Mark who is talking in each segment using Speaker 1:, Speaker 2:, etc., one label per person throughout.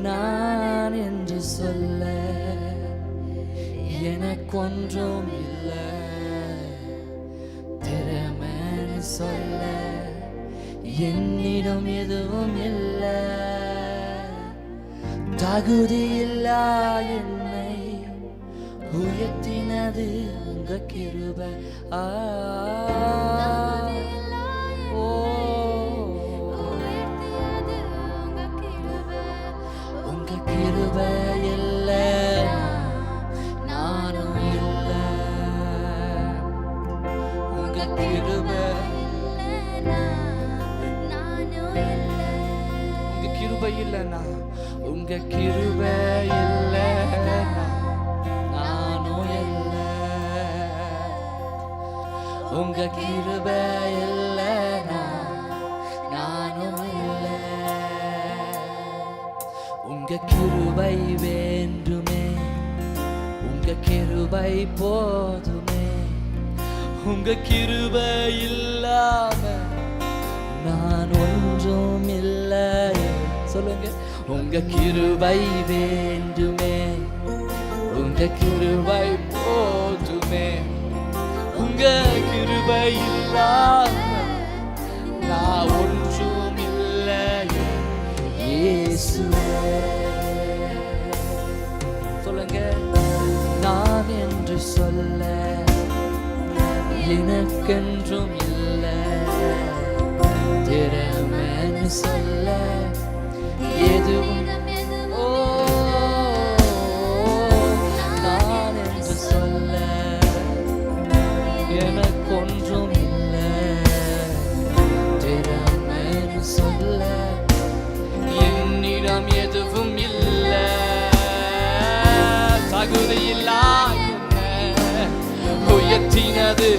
Speaker 1: நான் என்று சொல்ல எனக்கொன்றும் இல்லை. திறமைன்னு சொல்ல என்னிடம் எதுவும் இல்லை. தகுதியில்லா என்னை உயர்த்தினது உங்க கிருப. ஆ. ஓ. கிருப. உங்க கிருப இல்லைன்னா உங்க கிருப இல்லைன்னா நானும் இல்லை. உங்க கிருப இல்லைன்னா நானும் இல்லை. உங்க கிருபை வேண்டுமே. உங்க கிருபை போதுமே. உங்க கிருபை இல்லாம நான் ஒன்றும் இல்லை. சொல்லுங்க. உங்க கிருபை வேண்டுமே. உங்க கிருபை போதுமே. உங்க கிருபை இல்லாம நான் ஒன்றும் இல்லை. இயேசுவே சொல்லுங்க. எனக்கென்றும் இல்லை. திறமைன்னு சொல்ல எதுவும் நான் என்று சொல்ல எனக்கொன்றும் இல்லை. சொல்ல என்னிடம் எதுவும் இல்லை. தகுதியில்லா உயர்த்தினது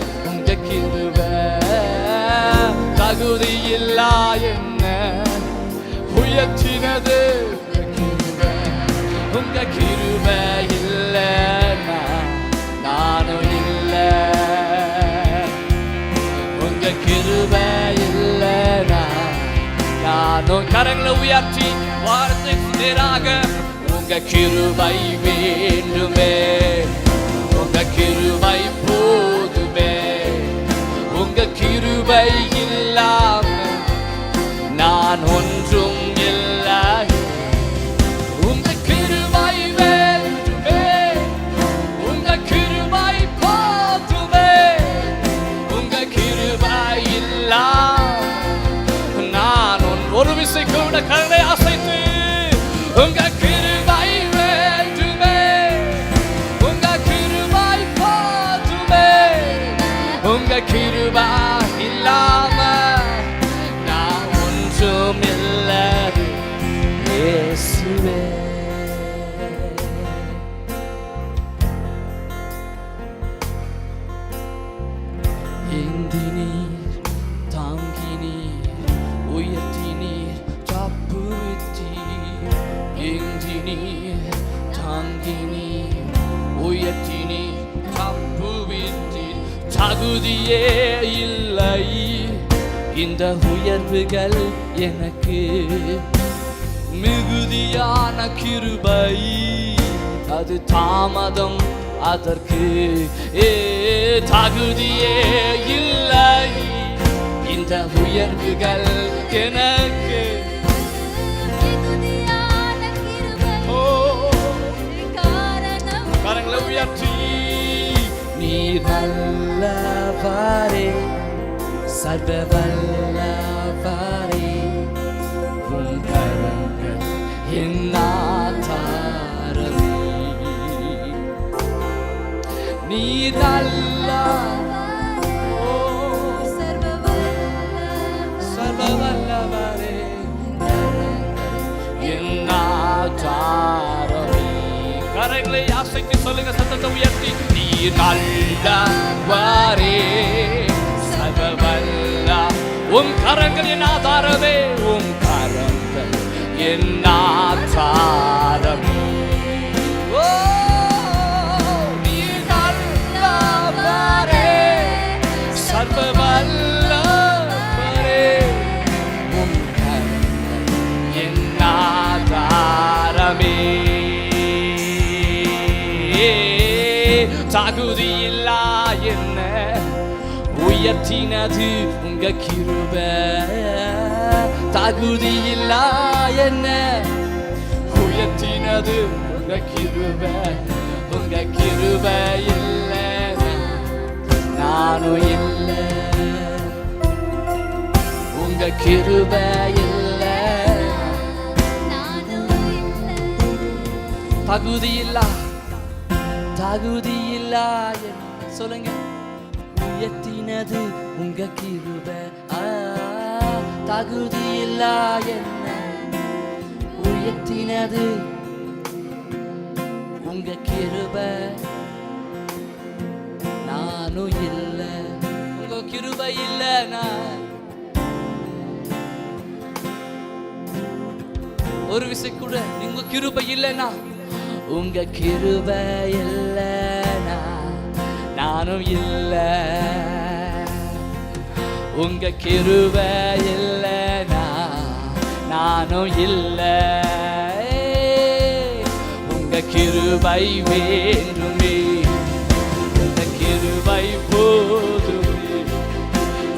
Speaker 1: தகுதியில்லா என்ன? உயர்த்தினது உங்க கிருப. இல்ல நானும் இல்ல. உங்க கிருப இல்ல நானும் கரங்களை உயர்த்தி வாரத்துக்கு நேராக. உங்க கிருபை வேண்டுமே. உங்க கிருபை போதுமே. உங்க கிருபை நான் ஒன்றும் இல்லை உங்க கிருபை வேண்டுமே. உங்க கிருபை போதுமே உங்க கிருபை இல்லாம நான் உன் ஒரு விசை கூட கருணை அசைத்து உங்க கிருபை வேண்டுமே. உங்க கிருபை போதுமே உங்க கிருபை தகுதியே இல்லை. இந்த உயர்வுகள் எனக்கு மிகுதியான கிருபை. அது தாமதம் அதற்கு ஏ தகுதியே இல்லை. இந்த உயர்வுகள் எனக்கு கரங்களை உயர்த்தி நீர் நல்லவாரே சர்வ வல்லவாரே உம் கரங்கள் என் நீர் நல்ல சர்வ வல்லவரே என் கரங்களை சொல்லுங்க சத்தத்தை உயர்த்தி. நீ நல்லவரே சர்வ உம் கரங்கள் என் ஆதாரமே உம் கரங்கள் என் ஆதாரமே உயர்த்தினது உங்க கிருப தகுதியில்லா என்ன உயர்த்தினது உங்க கிருப உங்க கிருப இல்ல நானும் இல்ல உங்க கிருப இல்ல தகுதியில்லா தகுதியில்லா என்ன சொல்லுங்க உயர்த்தினது உங்க கிருப. தகுதி இல்லா என்ன? உயர்த்தினது உங்க கிருப. நானும் இல்ல உங்க கிருப இல்ல நான். ஒரு விசை கூட உங்க கிருப இல்லைனா உங்க கிருப இல்லைனா நானும் இல்லை. உங்க கிருப இல்லைனா நானும் இல்லை. உங்க கிருபை வேண்டுமே உங்க கிருபை போதுமே.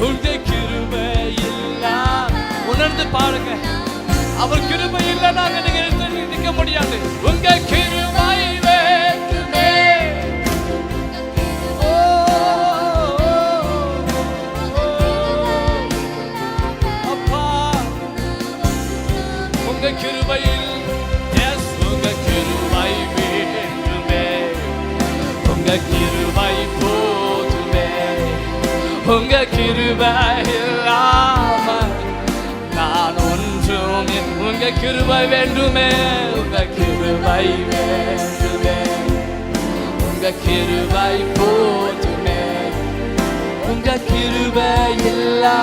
Speaker 1: உங்க கிருபை இல்லா. உணர்ந்து பாருங்க. அவர் கிருபை இல்லை நாங்கள் நிற்க முடியாது. உங்க கிருபை உங்க கிருபை இல்லாம நான் ஒன்றும் இல்லை. உங்க கிருபை வேண்டுமே உங்க கிருபை வேண்டுமே உங்க கிருபை போதுமே உங்க கிருபை இல்லாம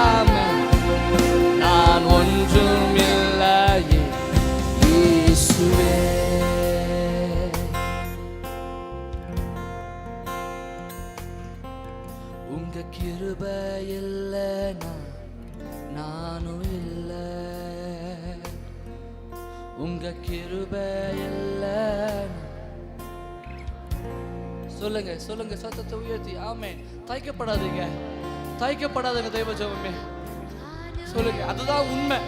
Speaker 1: உங்க கிருபை இல்லைனா சொல்லுங்க சொல்லுங்க சத்தத்தை உயர்த்தி. ஆமே தயக்கப்படாதீங்க. தயக்கப்படாதீங்க தெய்வ ஜெபமே. சொல்லுங்க அதுதான் உண்மை.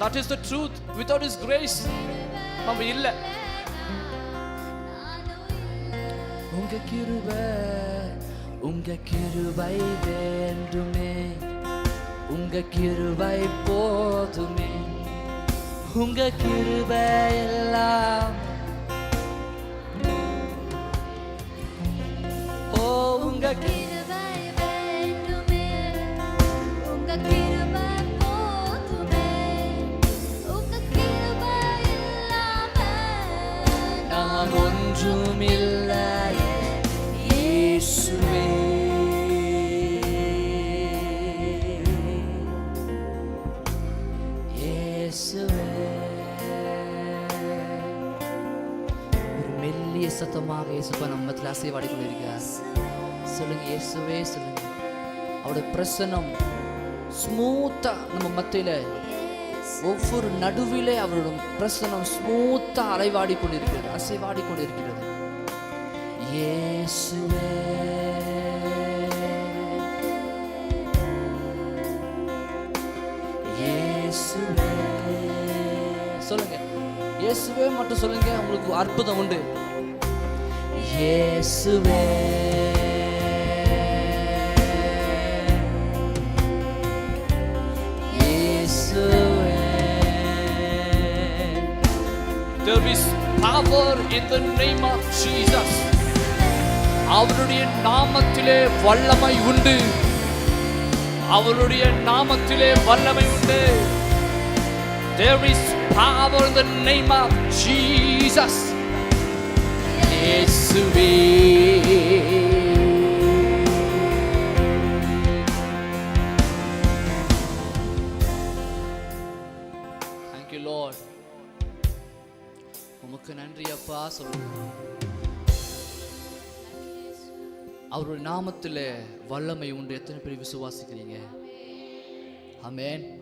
Speaker 1: That is the truth without is grace நம்ம இல்ல. உங்க கிருப உங்க கிருபை வேண்டுமே. உங்க கிருபை போதுமே. உங்க கிருபை எல்லாம் ஓ உங்க கி- பரிசுத்தமாக சத்தமாக இயேசுப்பா நம்மத்தில் அசைவாடி கொண்டிருக்கிறார் சொல்லுங்க இயேசுவே சொல்லுங்க. அவருடைய பிரசனம் ஸ்மூத்தா நம்ம மத்தியில ஒவ்வொரு நடுவிலே அவருடைய பிரசனம் ஸ்மூத்தா அலைவாடி கொண்டிருக்கிறது அசைவாடி கொண்டிருக்கிறது இயேசுவே. இயேசுவே. சொல்லுங்க. இயேசுவே மட்டும் சொல்லுங்க உங்களுக்கு அற்புதம் உண்டு. இயேசுவே இயேசுவே There is power in the name of Jesus. அவருடைய நாமத்திலே வல்லமை உண்டு அவருடைய நாமத்திலே வல்லமை உண்டு There is power in the name of Jesus. உமக்கு நன்றி அப்பா சொல்லுங்க. அவருடைய நாமத்தில் வல்லமை உண்டு. எத்தனை பேர் விசுவாசிக்கிறீங்க? ஆமென்